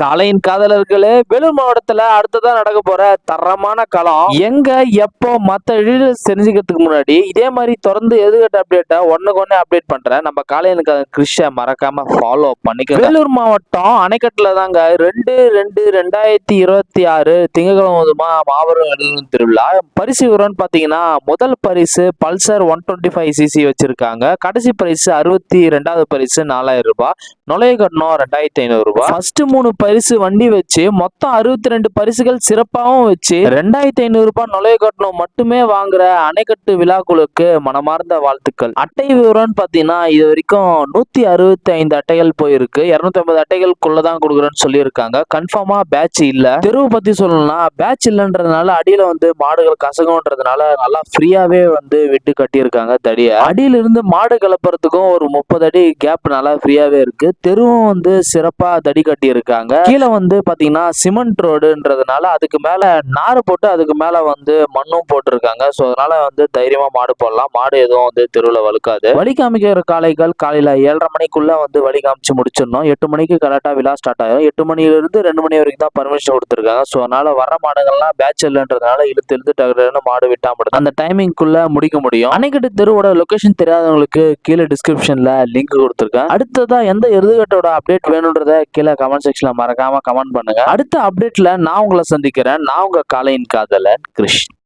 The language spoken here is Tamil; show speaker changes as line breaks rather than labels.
காளையின் காதலர்களே வேலூர் மாவட்டத்துல அடுத்ததா நடக்க போற தரமான களம் எங்க எப்போ மத்த டீடைல்ஸ் தெரிஞ்சுக்கிறதுக்கு முன்னாடி இதே மாதிரி தொடர்ந்து எதுகட்ட அப்டேட்டா ஒன்னுக்கு ஒண்ணு அப்டேட் பண்றேன் நம்ம காளையனுக்கு கிறிஷ மறக்காம ஃபாலோ பண்ணிக்க வேலூர் மாவட்டம் அணைக்கட்டுல தாங்க ரெண்டு ரெண்டு ரெண்டாயிரத்தி இருபத்தி ஆறு திங்கக்கிழமதுமா முதமா மாபெரும் எழுதும் திருவிழா. பரிசு விவரம்னு பாத்தீங்கன்னா முதல் பரிசு Pulsar one twenty five cc வச்சிருக்காங்க. கடைசி பரிசு அறுபத்தி ரெண்டாவது பரிசு நாலாயிரம் ரூபாய். நுழைய கட்டணம் ரெண்டாயிரத்தி ஐநூறு ரூபாய். ஃபர்ஸ்ட் மூணு பரிசு பரிசு வண்டி வச்சு மொத்தம் அறுபத்தி ரெண்டு பரிசுகள் சிறப்பாகவும் வச்சு ரெண்டாயிரத்தி ஐநூறு ரூபாய் நுழைய கட்டணம் மட்டுமே வாங்குற அணைக்கட்டு விழாக்குழுக்கு மனமார்ந்த வாழ்த்துக்கள். அட்டை விவரம்னு பாத்தீங்கன்னா இது வரைக்கும் நூத்தி அறுபத்தி ஐந்து அட்டைகள் போயிருக்கு. இருநூத்தி ஐம்பது அட்டைகளுக்குள்ள தான் கொடுக்குறேன்னு சொல்லியிருக்காங்க. கன்ஃபார்மா பேட்ச் இல்ல. தெருவு பத்தி சொல்லணும்னா பேட்ச் இல்லைன்றதுனால அடியில வந்து மாடுகள் கசகம்ன்றதுனால நல்லா ஃப்ரீயாவே வந்து விட்டு கட்டியிருக்காங்க தடிய. அடியில இருந்து மாடு கிளப்புறதுக்கும் ஒரு முப்பது அடி கேப் நல்லா ஃப்ரீயாவே இருக்கு. தெருவும் வந்து சிறப்பா தடி கட்டி இருக்காங்க கீழே வந்து பாத்தீங்கன்னா சிமெண்ட் ரோடுன்றதுனால அதுக்கு மேல நார் போட்டு அதுக்கு மேல வந்து மண்ணும் போட்டிருக்காங்க. ஸோ அதனால வந்து தைரியமா மாடு போடலாம். மாடு எதுவும் வந்து தெருவில் வழுக்காது. வழி காமிக்கிற காளைகள் காலையில ஏழரை மணிக்குள்ள வந்து வழி காமிச்சு முடிச்சிடணும். எட்டு மணிக்கு கரெக்டா விழா ஸ்டார்ட் ஆகும் எட்டு மணிலிருந்து ரெண்டு மணி வரைக்கும் தான் பர்மிஷன் கொடுத்துருக்காங்க. ஸோ அதனால வர மாடுகள்லாம் பேட்ச் இல்லைன்றதுனால இழுத்து இழுத்து டக்குனு மாடு விட்டா மட்டும் அந்த டைமிங்குள்ள முடிக்க முடியும். அணைக்கட்டு தெருவோட லொகேஷன் தெரியாதவங்களுக்கு கீழே டிஸ்கிரிப்ஷன்ல லிங்க் கொடுத்துருக்கேன். அடுத்ததா எந்த எருதுகட்டோட அப்டேட் வேணுன்றத கீழே கமெண்ட் செக்ஷன்ல மறக்காம கமெண்ட் பண்ணுங்க. அடுத்த அப்டேட்ல நான் உங்களை சந்திக்கிறேன். நான் உங்க காலையின் காதலன் கிருஷ்ணன்.